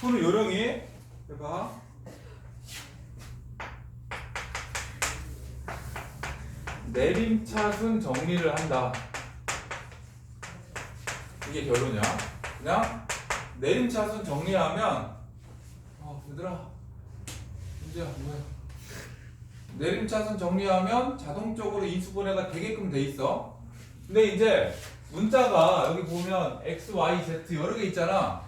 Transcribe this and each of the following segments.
손을 요령히 해봐. 내림차순 정리를 한다. 이게 결론이야. 그냥 내림차순 정리하면 어, 얘들아 문제야 뭐야? 내림차순 정리하면 자동적으로 인수분해가 되게끔 돼 있어. 근데 이제 문자가 여기 보면 x, y, z 여러 개 있잖아.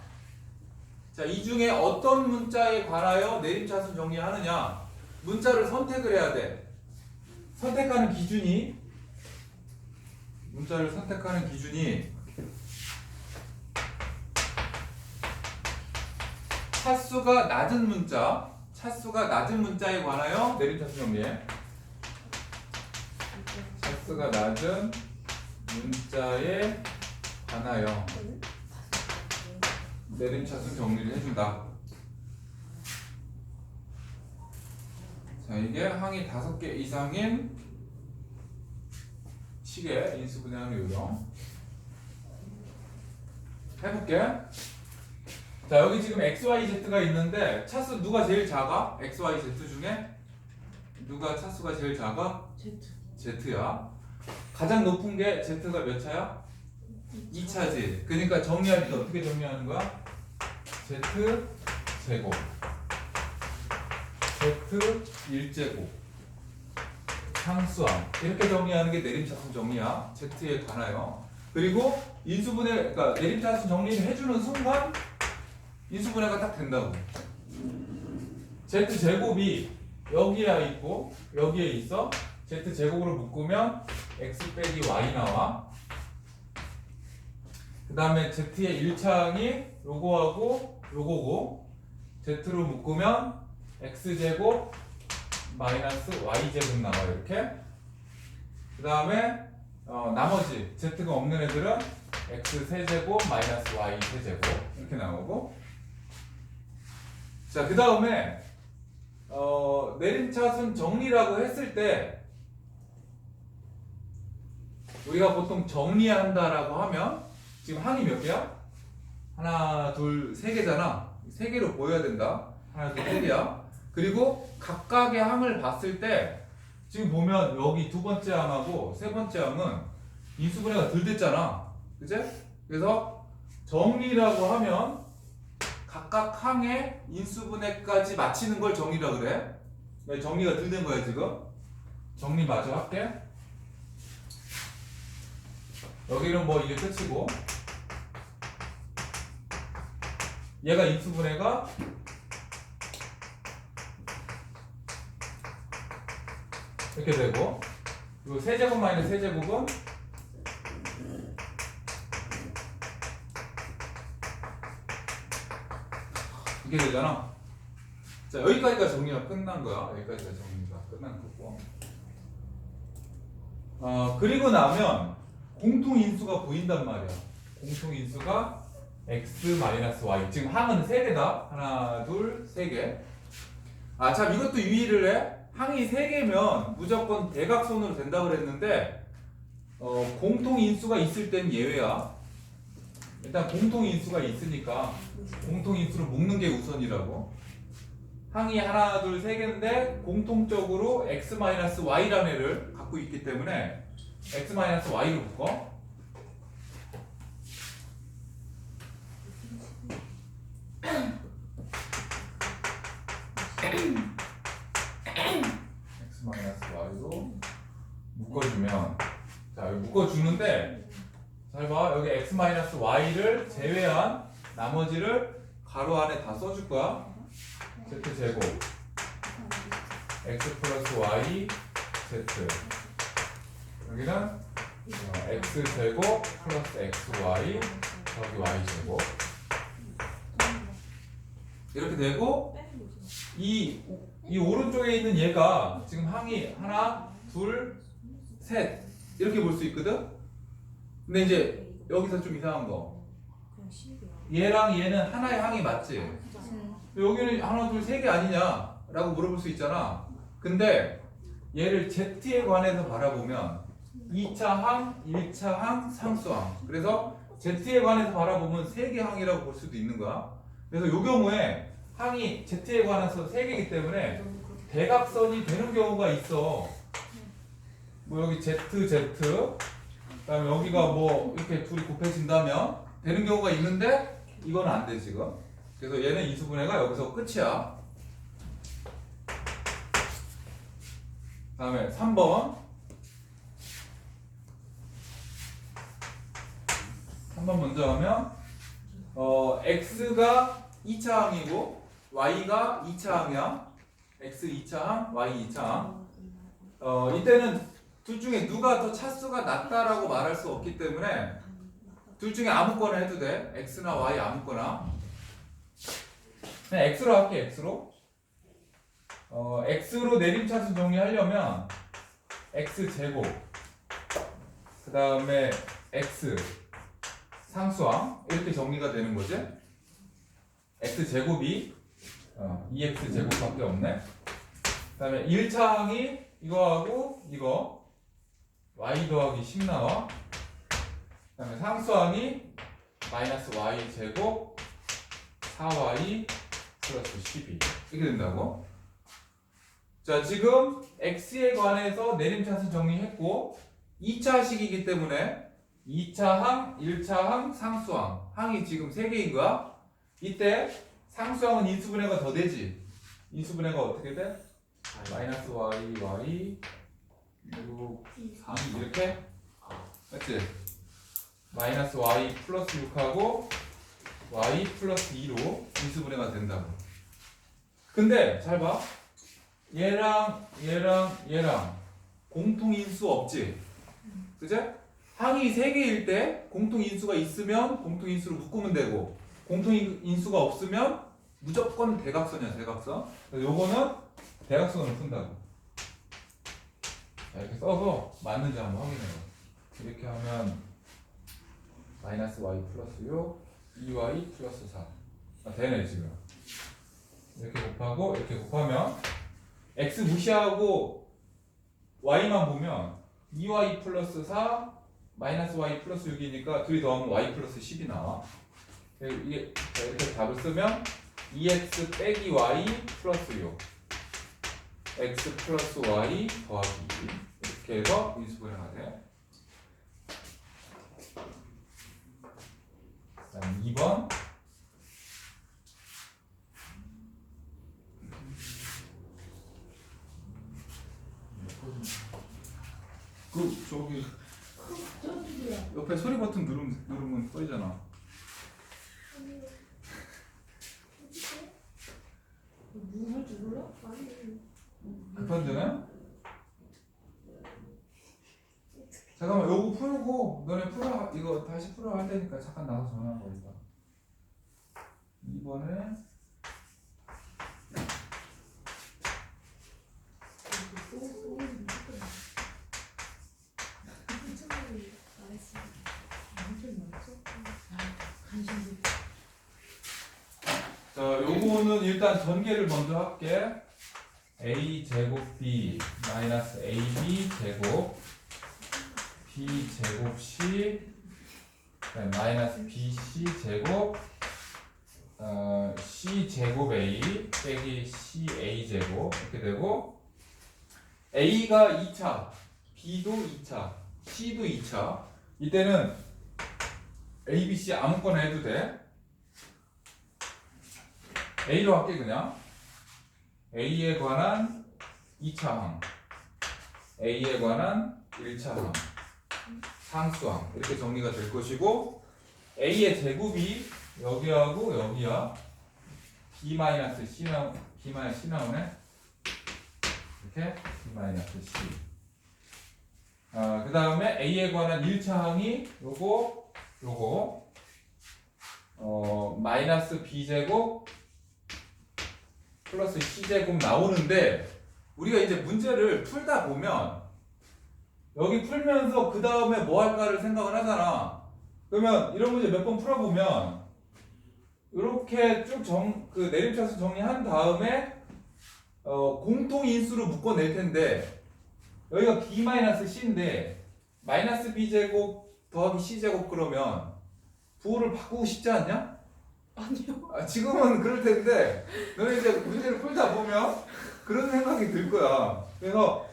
자, 이 중에 어떤 문자에 관하여 내림차순 정리하느냐? 문자를 선택을 해야 돼. 선택하는 기준이 문자를 선택하는 기준이 차수가 낮은 문자, 차수가 낮은 문자에 관하여 내림차순 정리해. 차수가 낮은 문자에 관하여 내림차순 정리를 해준다. 자, 이게 항이 다섯 개 이상인 시계 인수분해하는 요령. 해볼게. 자, 여기 지금 x, y, z가 있는데 차수 누가 제일 작아? x, y, z 중에 누가 차수가 제일 작아? Z z야. 가장 높은 게 z가 몇 차야? 2차지. 그러니까 정리할 때 어떻게 정리하는 거야? Z 제곱 z 1제곱 상수함 이렇게 정리하는 게 내림차순 정리야. z에 관하여. 그리고 인수분해 그러니까 내림차순 정리를 해주는 순간 인수분해가 딱 된다고. z 제곱이 여기에 있고 여기에 있어. z 제곱으로 묶으면 x 빼기 y 나와. 그 다음에 z의 1차항이 요거하고 요거고 z로 묶으면 x제곱 마이너스 y제곱 나와 이렇게 그 다음에 어, 나머지 z가 없는 애들은 x 세제곱 마이너스 y 세제곱 이렇게 나오고 자그 다음에 어, 내림차순 정리라고 했을 때 우리가 보통 정리한다라고 하면 지금 항이 몇 개야? 하나, 둘, 세 개잖아. 세 개로 보여야 된다. 하나, 둘, 세 개야. 그리고 각각의 항을 봤을 때 지금 보면 여기 두 번째 항하고 세 번째 항은 인수분해가 덜 됐잖아. 그지? 그래서 정리라고 하면 각각 항의 인수분해까지 마치는 걸 정리라 그래. 왜 정리가 덜 된 거야 지금? 정리 마저 할게. 여기는 뭐 이게 끝이고 얘가 인수분해가 이렇게 되고 그리고 세제곱 마이너스 세제곱은 이렇게 되잖아. 자 여기까지가 정리가 끝난 거야. 여기까지가 정리가 끝난 거고. 어, 그리고 나면 공통 인수가 보인단 말이야. 공통 인수가 x y. 지금 항은 세 개다. 하나, 둘, 세 개. 아, 참 이것도 유의를 해. 항이 세 개면 무조건 대각선으로 된다고 그랬는데 어, 공통 인수가 있을 땐 예외야. 일단 공통 인수가 있으니까 공통 인수를 묶는 게 우선이라고. 항이 하나, 둘, 세 개인데 공통적으로 x y라는 애를 갖고 있기 때문에 x y를 묶어. x 마이너스 y로 묶어주면 자 여기 묶어주는데 잘 봐. 여기 x 마이너스 y를 제외한 나머지를 가로 안에 다 써줄 거야. z 제곱. x 플러스 y z. 여기는 어, x 제곱 플러스 x y 더하기 y 제곱. 이렇게 되고 이, 이 오른쪽에 있는 얘가 지금 항이 하나, 둘, 셋 이렇게 볼 수 있거든. 근데 이제 여기서 좀 이상한 거. 그냥 10이야 얘랑 얘는 하나의 항이 맞지? 여기는 하나, 둘, 세 개 아니냐 라고 물어볼 수 있잖아. 근데 얘를 Z에 관해서 바라보면 2차 항, 1차 항, 상수항. 그래서 Z에 관해서 바라보면 세개 항이라고 볼 수도 있는 거야. 그래서 요 경우에 항이 Z에 관해서 세 개이기 때문에 대각선이 되는 경우가 있어. 뭐 여기 Z, Z, 그다음에 여기가 뭐 이렇게 둘이 곱해진다면 되는 경우가 있는데 이건 안 돼 지금. 그래서 얘는 인수분해가 여기서 끝이야. 다음에 3번. 3번 먼저 하면 어 x가 2차 항이고 y가 2차 항이야. x 2차 항, y 2차 항. 어 이때는 둘 중에 누가 더 차수가 낮다라고 말할 수 없기 때문에 둘 중에 아무거나 해도 돼. x나 y 아무거나. 그냥 x로 할게 x로. 어 x로 내림차순 정리하려면 x 제곱. 그 다음에 x 상수항 이렇게 정리가 되는 거지. x 제곱이 어, 2x 제곱밖에 없네. 그 다음에 1차항이 이거하고 이거 y 더하기 10 나와. 그 다음에 상수항이 마이너스 y 제곱 4y 플러스 12 이렇게 된다고. 자 지금 x에 관해서 내림차순 정리했고 2차식이기 때문에 2차항, 1차항, 상수항 항이 지금 3개인 거야. 이때 상수항은 인수분해가 더 되지. 인수분해가 어떻게 돼? 마이너스 y, y, 6, 2 이렇게? 맞지? 마이너스 y 플러스 6하고 y 플러스 2로 인수분해가 된다고. 근데 잘 봐. 얘랑 얘랑 얘랑 공통 인수 없지? 그제? 항이 3개일 때 공통 인수가 있으면 공통 인수로 묶으면 되고 공통 인- 인수가 없으면 무조건 대각선이야 대각선. 요거는 대각선으로 푼다고. 자, 이렇게 써서 맞는지 한번 확인해요. 이렇게 하면 마이너스 y 플러스 6, 2y 플러스 4. 아, 되네 지금. 이렇게 곱하고 이렇게 곱하면 x 무시하고 y만 보면 2y 플러스 4 마이너스 y 플러스 6이니까 둘이 더하면 y 플러스 10이 나와. 이게 자, 이렇게 답을 쓰면 2x 빼기 y 플러스 6 x 플러스 y 더하기 2 이렇게 해서 인수분해가 돼. 그다음 2번 그 저기 옆에 소리 버튼 누르면 누르면 떠있잖아. 뭐할줄 몰라? 아니 급한데네? 잠깐만 요거 풀고 너네 풀어 이거 다시 풀어 할 테니까 잠깐 나가서 전화한 거 있다. 2번에 자 요거는 일단 전개를 먼저 할게. A 제곱 b 마이너스 ab 제곱 b 제곱 c 마이너스 bc 제곱 어, c 제곱 a 빼기 c a 제곱 이렇게 되고 a가 2차 b도 2차 c도 2차. 이때는 a, b, c 아무거나 해도 돼. A로 할게 그냥 A에 관한 2차항, A에 관한 1차항, 상수항 이렇게 정리가 될 것이고 A의 제곱이 여기하고 여기야 B 마이너스 C 나 B 마이너스 C 나오네. 이렇게 B 마이너스 C. 아, 그 다음에 A에 관한 1차항이 요거 요거 어, 마이너스 B 제곱 플러스 c제곱 나오는데 우리가 이제 문제를 풀다 보면 여기 풀면서 그 다음에 뭐 할까를 생각을 하잖아. 그러면 이런 문제 몇 번 풀어보면 이렇게 쭉 정 그 내림차수 정리한 다음에 어, 공통 인수로 묶어낼 텐데 여기가 b 마이너스 c인데 마이너스 b 제곱 더하기 c 제곱 그러면 부호를 바꾸고 싶지 않냐? 아니요. 아, 지금은 그럴 텐데 너네 이제 문제를 풀다 보면 그런 생각이 들 거야. 그래서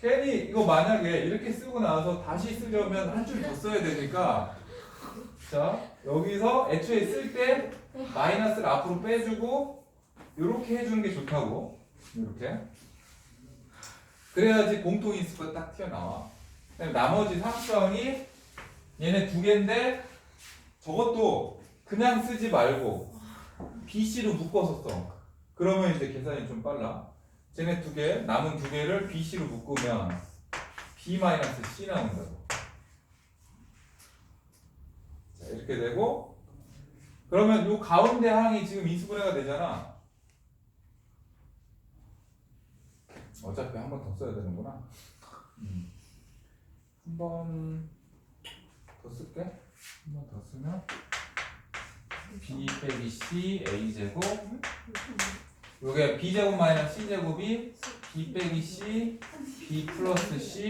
괜히 이거 만약에 이렇게 쓰고 나서 다시 쓰려면 한 줄 더 써야 되니까 자 여기서 애초에 쓸 때 마이너스를 앞으로 빼주고 이렇게 해주는 게 좋다고 이렇게 그래야지 공통 인수가 딱 튀어나와. 나머지 상수항이 얘네 두 개인데 저것도 그냥 쓰지 말고 BC로 묶어서 써. 그러면 이제 계산이 좀 빨라. 쟤네 두 개, 남은 두 개를 BC로 묶으면 B-C 나온다고. 자, 이렇게 되고, 그러면 요 가운데 항이 지금 인수분해가 되잖아. 어차피 한 번 더 써야 되는구나. 음. 한번 더 쓸게. 한 번 더 쓰면 b 빼기 c a 제곱. 요게 b 제곱 마이너스 c 제곱이 b 빼기 c b 플러스 c.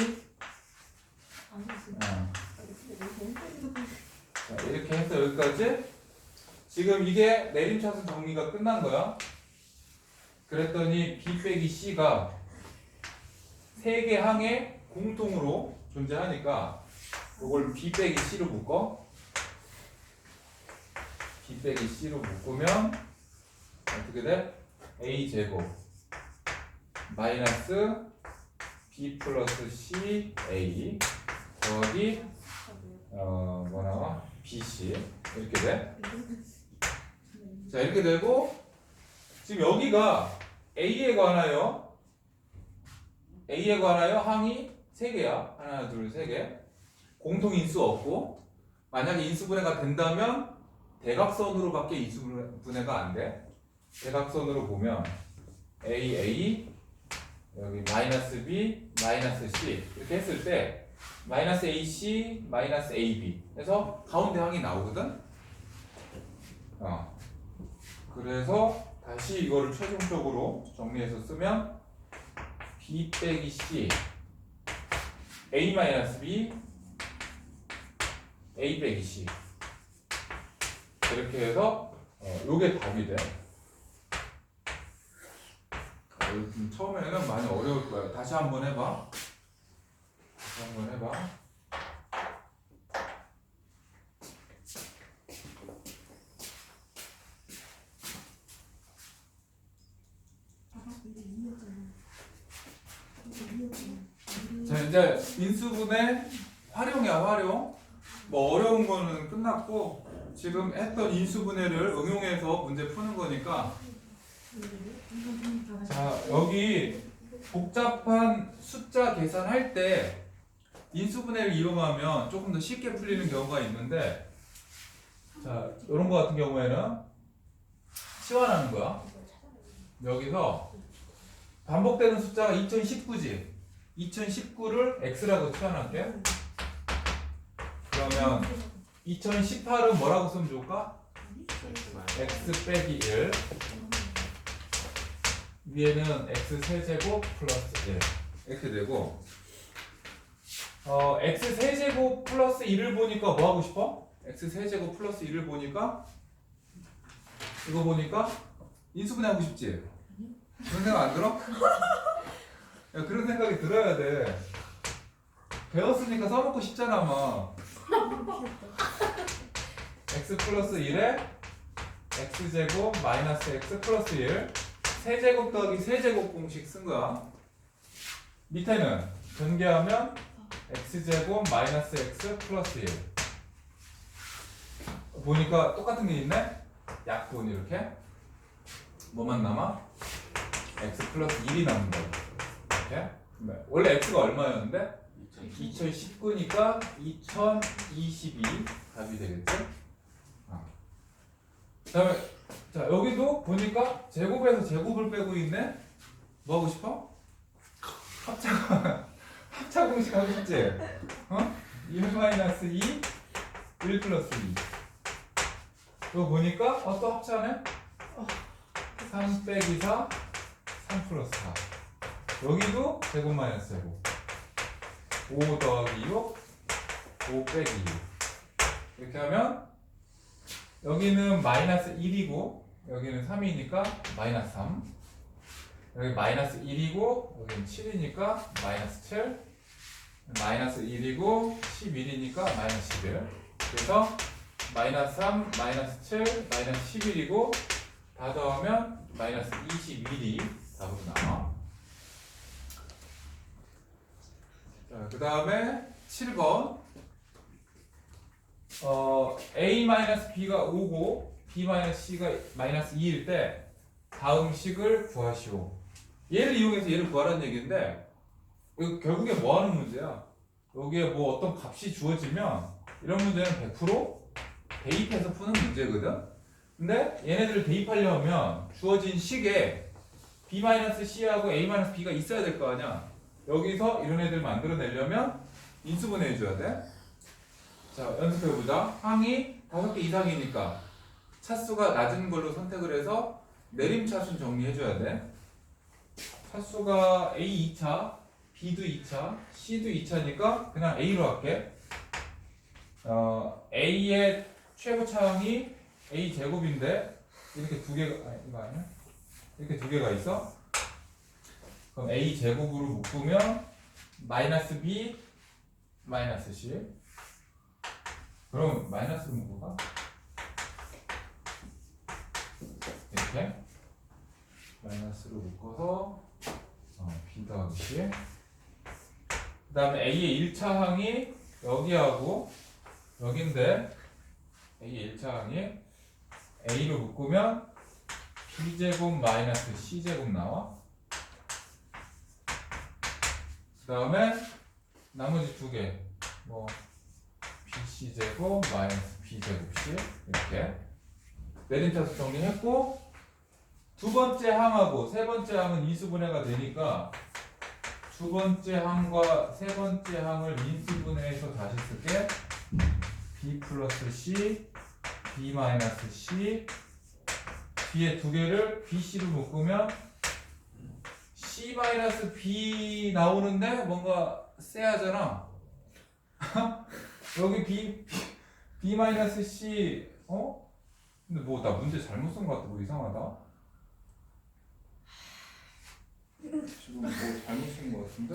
어. 자, 이렇게 해서 여기까지. 지금 이게 내림차순 정리가 끝난 거야. 그랬더니 b 빼기 c가 세 개 항에 공통으로 존재하니까 요걸 b 빼기 c로 묶어 b 빼기 c로 묶으면 어떻게 돼? a 제곱 마이너스 b 플러스 c a 더하기 어뭐 나와? bc 이렇게 돼. 자 이렇게 되고 지금 여기가 a에 관하여 a에 관하여 항이 세 개야 하나 둘 세 개 공통 인수 없고 만약에 인수분해가 된다면 대각선으로밖에 인수분해가 안 돼. 대각선으로 보면 A A 여기 마이너스 B 마이너스 C 이렇게 했을 때 마이너스 AC 마이너스 AB 해서 가운데 항이 나오거든. 어. 그래서 다시 이거를 최종적으로 정리해서 쓰면 B 빼기 C A 마이너스 B A 빼기 C 이렇게 해서 어, 요게 답이 돼. 어, 좀 처음에는 많이 어려울 거야. 다시 한번 해봐. 다시 한번 해봐. 자 이제 인수분해 활용이야 활용. 뭐 어려운 거는 끝났고 지금 했던 인수분해를 응용해서 문제 푸는 거니까. 자 여기 복잡한 숫자 계산할 때 인수분해를 이용하면 조금 더 쉽게 풀리는 경우가 있는데 자 이런 거 같은 경우에는 치환하는 거야. 여기서 반복되는 숫자가 2019지. 2019를 x라고 치환할게. 그러면 2018은 뭐라고 쓰면 좋을까? x 빼기 1 위에는 x 세제곱 플러스 1 이렇게 되고 어 x 세제곱 플러스 1을 보니까 뭐 하고 싶어? x 세제곱 플러스 1을 보니까 이거 보니까 인수분해 하고 싶지? 그런 생각 안 들어? 야, 그런 생각이 들어야 돼 배웠으니까 써먹고 싶잖아 막 x 플러스 1에 x제곱 마이너스 x 플러스 1 세제곱 더하기 세제곱 공식 쓴 거야. 밑에는 전개하면 x제곱 마이너스 x 플러스 1 보니까 똑같은 게 있네? 약분 이렇게 뭐만 남아? x 플러스 1이 남는다 이렇게 네. 원래 x가 얼마였는데? 2019니까 2022 답이 되겠지? 아. 그다음에 자 여기도 보니까 제곱에서 제곱을 빼고 있네. 뭐 하고 싶어? 합차 합차 공식 하고 싶지? 어? 1 마이너스 2, 1 플러스 2. 이거 보니까 어, 또 합차네? 3 빼기 4, 3 플러스 4. 여기도 제곱 마이너스 제곱. 5 더하기 6, 5 빼기 6. 이렇게 하면 여기는 마이너스 1이고 여기는 3이니까 마이너스 3 여기 마이너스 1이고 여기는 7이니까 마이너스 7 마이너스 1이고 11이니까 마이너스 11 그래서 마이너스 3 마이너스 7 마이너스 11이고 다 더하면 마이너스 21이 답으로 나와 자, 그 다음에 7번 어, a-b가 5고 b-c가 마이너스 2일 때 다음 식을 구하시오. 얘를 이용해서 얘를 구하라는 얘기인데 이거 결국에 뭐 하는 문제야? 여기에 뭐 어떤 값이 주어지면 이런 문제는 100% 대입해서 푸는 문제거든. 근데 얘네들을 대입하려면 주어진 식에 b-c하고 a-b가 있어야 될 거 아니야. 여기서 이런 애들 만들어내려면 인수분해 해줘야 돼. 자, 연습해보자. 항이 다섯 개 이상이니까 차수가 낮은 걸로 선택을 해서 내림 차순 정리해줘야 돼. 차수가 A 2차, B도 2차, C도 2차니까 그냥 A로 할게. 어, A의 최고 차항이 A 제곱인데 이렇게 두 개가 아니, 이거 아니야? 이렇게 두 개가 있어? 그럼 A 제곱으로 묶으면 마이너스 B 마이너스 C. 그럼 마이너스로 묶어봐 이렇게 마이너스로 묶어서 어, B 더하기 C. 그 다음에 A의 1차 항이 여기하고 여긴데 A의 1차 항이 A로 묶으면 B제곱 마이너스 C제곱 나와 그 다음에 나머지 두 개, 뭐 BC 제곱 마이너스 B 제곱 C 이렇게 내림차수 정리했고 두 번째 항하고 세 번째 항은 인수분해가 되니까 두 번째 항과 세 번째 항을 인수분해해서 다시 쓸게 B 플러스 C, B 마이너스 C 뒤에 두 개를 BC로 묶으면 C 마이너스 B 나오는데 뭔가 쎄하잖아. 여기 B B, B 마이너스 C 어? 근데 뭐 나 문제 잘못 쓴 것 같아. 뭐 이상하다. 지금 뭐 잘못 쓴 것 같은데?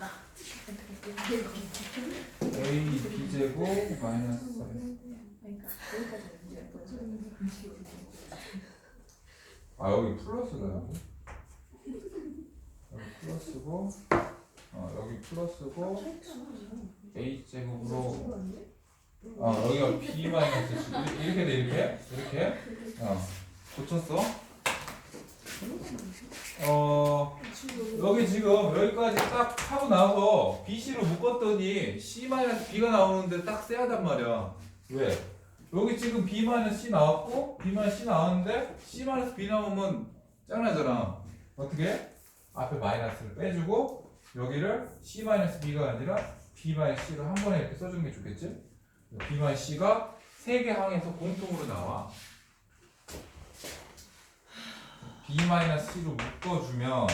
아, 진짜 있다. A B 제곱 마이너스 그러니까 여기까지 문제야. 아 여기 플러스다 여기 여기 플러스고 어 여기 플러스고 a 제곱으로 어 여기가 b 마이너스 이렇게 돼 이렇게? 이렇게? 어 고쳤어? 어 여기 지금 여기까지 딱 하고 나서 BC로 묶었더니 C 마이너스 B가 나오는데 딱 쎄하단 말이야. 왜? 여기 지금 B 마이너스 C 나왔고 B 마이너스 C 나왔는데 C 마이너스 B 나오면 짱나잖아 어떻게? 앞에 마이너스를 빼주고 여기를 C 마이너스 B가 아니라 B 마이너스 C를 한 번에 이렇게 써주는 게 좋겠지? B 마이너스 C가 세 개 항에서 공통으로 나와 B 마이너스 C로 묶어주면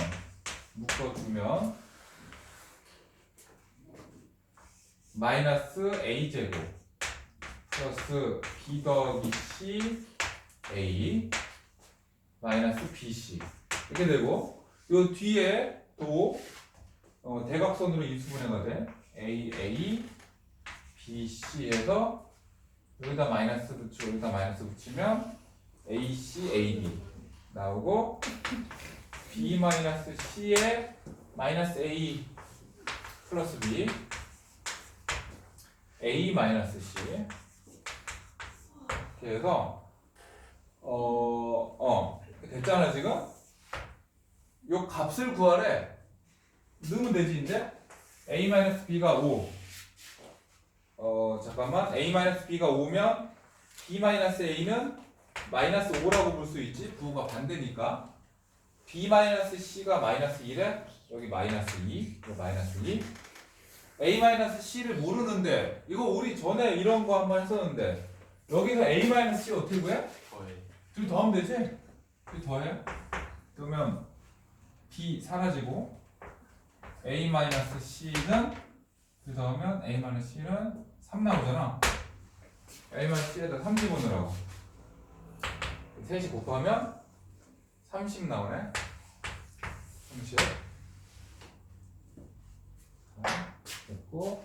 묶어주면 마이너스 A 제곱 플러스 B 더하기 C A 마이너스 BC 이렇게 되고 요 뒤에 또 어, 대각선으로 인수분해가 돼. A A B C에서 여기다 마이너스 붙이고 여기다 마이너스 붙이면 A C A B 나오고 B 마이너스 C에 마이너스 A 플러스 B A 마이너스 C 해서 어, 어 됐잖아 지금? 요 값을 구하래. 넣으면 되지 이제? A 마이너스 B가 5 어, 잠깐만. A 마이너스 B가 5면 B 마이너스 A는 마이너스 5라고 볼 수 있지? 부호가 반대니까. B 마이너스 C가 마이너스 1에 여기 마이너스 2 여기 마이너스 2 A 마이너스 C를 모르는데 이거 우리 전에 이런 거 한 번 했었는데 여기서 A 마이너스 C 어떻게 구해? 거의 둘 더하면 되지? 둘 더해 그러면 B 사라지고 A 마이너스 C는 그래서 하면 A-C는 3 나오잖아. A-C에다 3 집어넣으라고. 3이 곱하면 30 나오네. 30. 자, 됐고.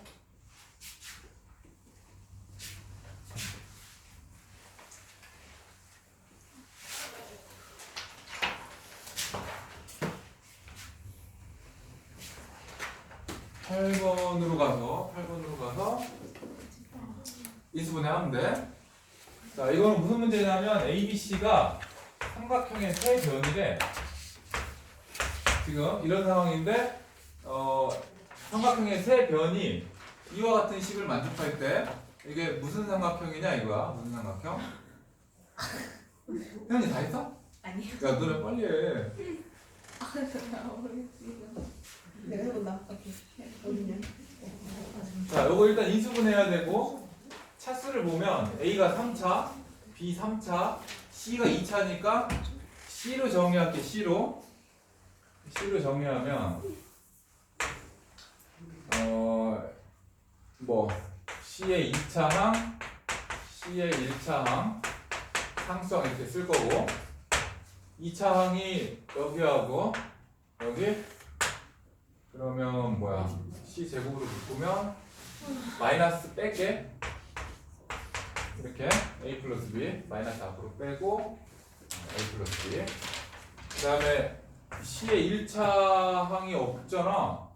팔번으로 가서 8번으로 가서 인수분해 하면 돼. 자, 이거는 무슨 문제냐면 A, B, C가 삼각형의 세 변이래. 지금 이런 상황인데 어, 삼각형의 세 변이 이와 같은 식을 만족할 때 이게 무슨 삼각형이냐 이거야. 무슨 삼각형? 혜연이 다 했어? 아니요. 야, 너네 빨리 해. 내가 해본다. 오케이. 자, 요거 일단 인수분해야 되고 차수를 보면 A가 3차, B 3차, C가 2차니까 C로 정의할게 C로. C로 정의하면 어뭐 C의 2차 항, C의 1차 항 상수항 이렇게 쓸 거고 2차 항이 여기하고 여기 그러면 뭐야? C 제곱으로 묶으면 마이너스 뺄게. 이렇게 A 플러스 B 마이너스 앞으로 빼고 어, A 플러스 B. 그 다음에 C의 1차 항이 없잖아. 어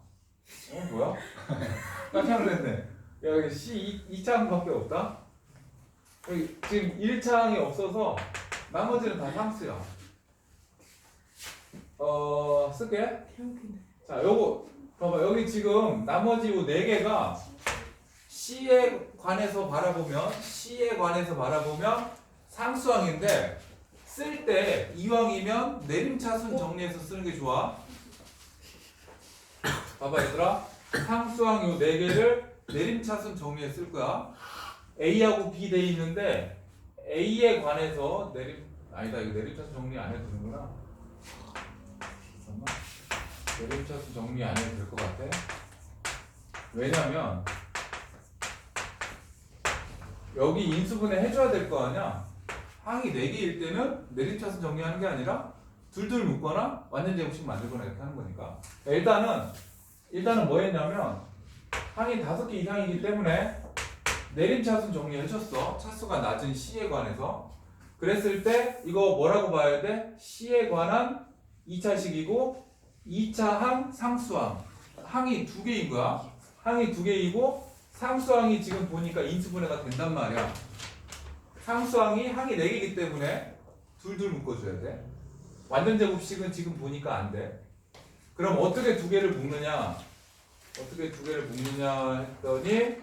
뭐야? 깜짝 놀랐네. 야 여기 C 2, 차 항밖에 없다? 여기 지금 1차 항이 없어서 나머지는 다 상수야. 어 쓸게 자, 요거 봐봐. 여기 지금 나머지 요네 개가 C에 관해서 바라보면 C에 관해서 바라보면 상수항인데 쓸 때 이왕이면 내림차순 정리해서 쓰는 게 좋아. 봐봐 얘들아. 상수항 요 네 개를 내림차순 정리해 쓸 거야. A하고 B 돼 있는데 A에 관해서 내림 아니다 이거 내림차순 정리 안 해도 되는구나. 내림차수 정리 안 해도 될 것 같아. 왜냐면 여기 인수분해 해줘야 될 거 아니야. 항이 4개일 때는 내림차수 정리하는 게 아니라 둘둘 묶거나 완전 제곱식 만들거나 이렇게 하는 거니까. 일단은 일단은 뭐 했냐면 항이 5개 이상이기 때문에 내림차수 정리해줬어. 차수가 낮은 C에 관해서. 그랬을 때 이거 뭐라고 봐야 돼? C에 관한 2차식이고 2차 항, 상수항. 항이 두 개인 거야. 항이 두 개이고 상수항이 지금 보니까 인수분해가 된단 말이야. 상수항이 항이 네 개이기 때문에 둘둘 묶어줘야 돼. 완전 제곱식은 지금 보니까 안 돼. 그럼 어떻게 두 개를 묶느냐? 어떻게 두 개를 묶느냐 했더니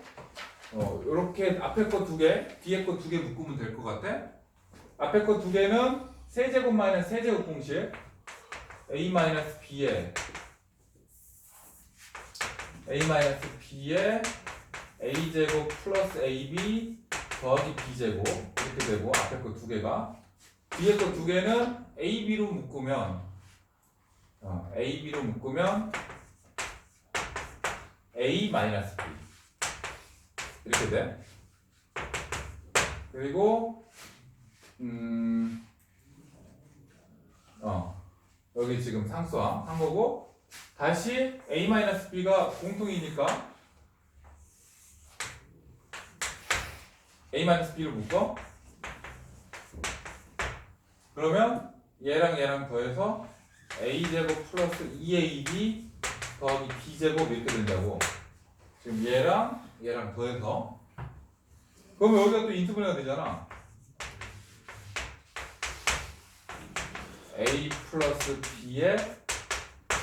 어, 이렇게 앞에 거 두 개, 뒤에 거 두 개 묶으면 될 것 같아. 앞에 거 두 개는 세제곱 마이너스 세제곱 공식. A 마이너스 b에 a 마이너스 b에 a 제곱 플러스 ab 더하기 b 제곱 이렇게 되고 앞에 거 두 개가 뒤에 거 두 개는 ab로 묶으면 어, ab로 묶으면 a 마이너스 b 이렇게 돼. 그리고 음 어. 여기 지금 상수항 한 거고 다시 a-b가 공통이니까 a-b를 묶어. 그러면 얘랑 얘랑 더해서 a제곱 플러스 2ab 더하기 b제곱 이렇게 된다고. 지금 얘랑 얘랑 더해서. 그러면 여기가 또 인수분해가 되잖아 a 플러스 b의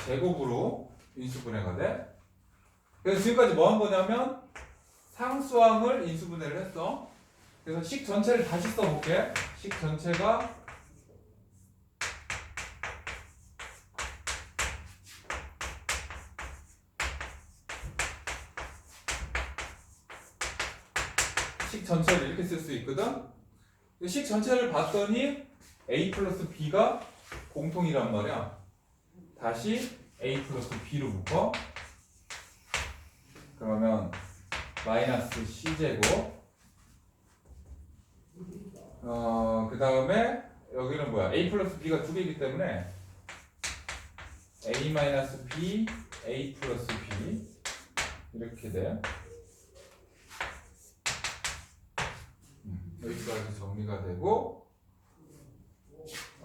제곱으로 인수분해가 돼. 그래서 지금까지 뭐 한 거냐면 상수항을 인수분해를 했어. 그래서 식 전체를 다시 써볼게. 식 전체가 식 전체를 이렇게 쓸 수 있거든. 식 전체를 봤더니 a 플러스 b가 공통이란 말이야. 다시 a 플러스 b로 묶어. 그러면 마이너스 c제곱 어 그 다음에 여기는 뭐야 a 플러스 b가 두 개이기 때문에 a 마이너스 b a 플러스 b 이렇게 돼 음, 여기까지 정리가 되고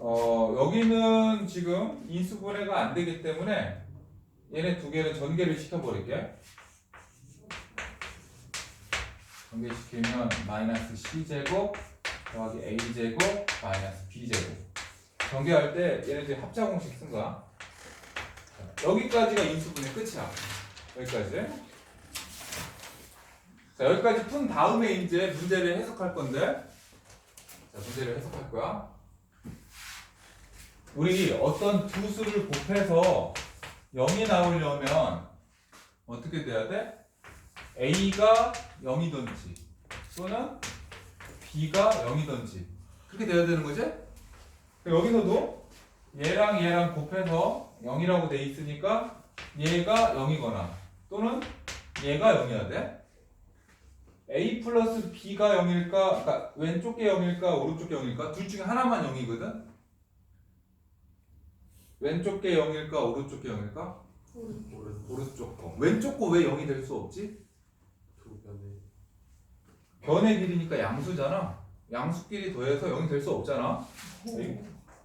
어 여기는 지금 인수분해가 안 되기 때문에 얘네 두 개는 전개를 시켜버릴게. 전개시키면 마이너스 c 제곱 더하기 a 제곱 마이너스 b 제곱. 전개할 때 얘네들 합자 공식 쓴 거야. 자, 여기까지가 인수분해 끝이야. 여기까지. 자 여기까지 푼 다음에 이제 문제를 해석할 건데. 자 문제를 해석할 거야. 우리 어떤 두 수를 곱해서 0이 나오려면 어떻게 돼야 돼? A가 0이든지 또는 B가 0이든지 그렇게 돼야 되는 거지? 여기서도 얘랑 얘랑 곱해서 0이라고 돼 있으니까 얘가 0이거나 또는 얘가 0이어야 돼. A 플러스 B가 0일까? 그러니까 왼쪽 게 0일까? 오른쪽 게 0일까? 둘 중에 하나만 0이거든. 왼쪽 게 0일까? 오른쪽 게 0일까? 오른쪽 거. 왼쪽 거 왜 0이 될 수 없지? 두 변에 변의 길이니까 양수잖아. 양수끼리 더해서 0이 될 수 없잖아. 에이,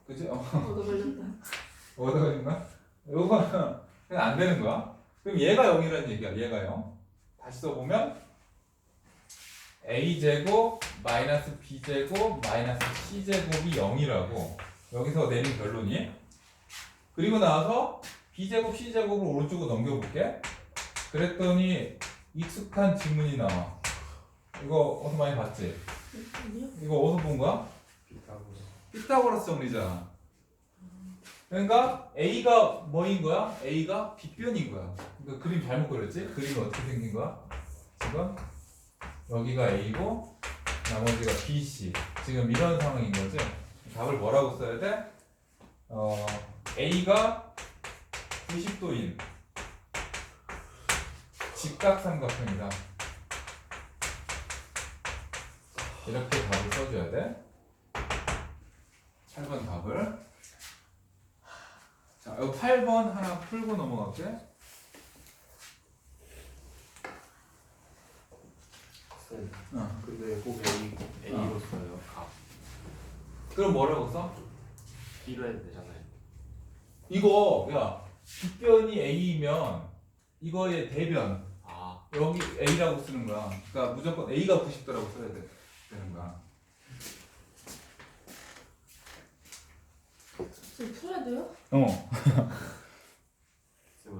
그지? 어, 얻어 걸렸다. 얻어가진가? 요거는 그냥 안 되는 거야. 그럼 얘가 0이라는 얘기야. 얘가 0. 다시 써보면 a 제곱 마이너스 b 제곱 마이너스 c 제곱이 0이라고 여기서 내린 결론이. 그리고 나서 b 제곱 c 제곱을 오른쪽으로 넘겨볼게. 그랬더니 익숙한 지문이 나와. 이거 어디서 많이 봤지? 이거 어디서 본 거야? 피타고라스 정리잖아. 그러니까 A가 뭐인 거야? A가 빗변인 거야. 그러니까 그림 잘못 그렸지? 그림이 어떻게 생긴 거야? 지금 여기가 A고 나머지가 B, C. 지금 이런 상황인 거지. 답을 뭐라고 써야 돼? 어, A가 90도인 직각삼각형이다. 이렇게 답을 써줘야 돼. 8번 답을. 자, 이 8번 하나 풀고 넘어갈게. 쌤 어. 근데 꼭 A A로 써요 값 그럼 뭐라고 써? B로 해도 되잖아요 이거, 야, 빗변이 A이면 이거의 대변, 아 여기 A라고 쓰는 거야. 그러니까 무조건 A가 90도라고 써야 돼, 되는 거야. 지금 풀어야 돼요? 어.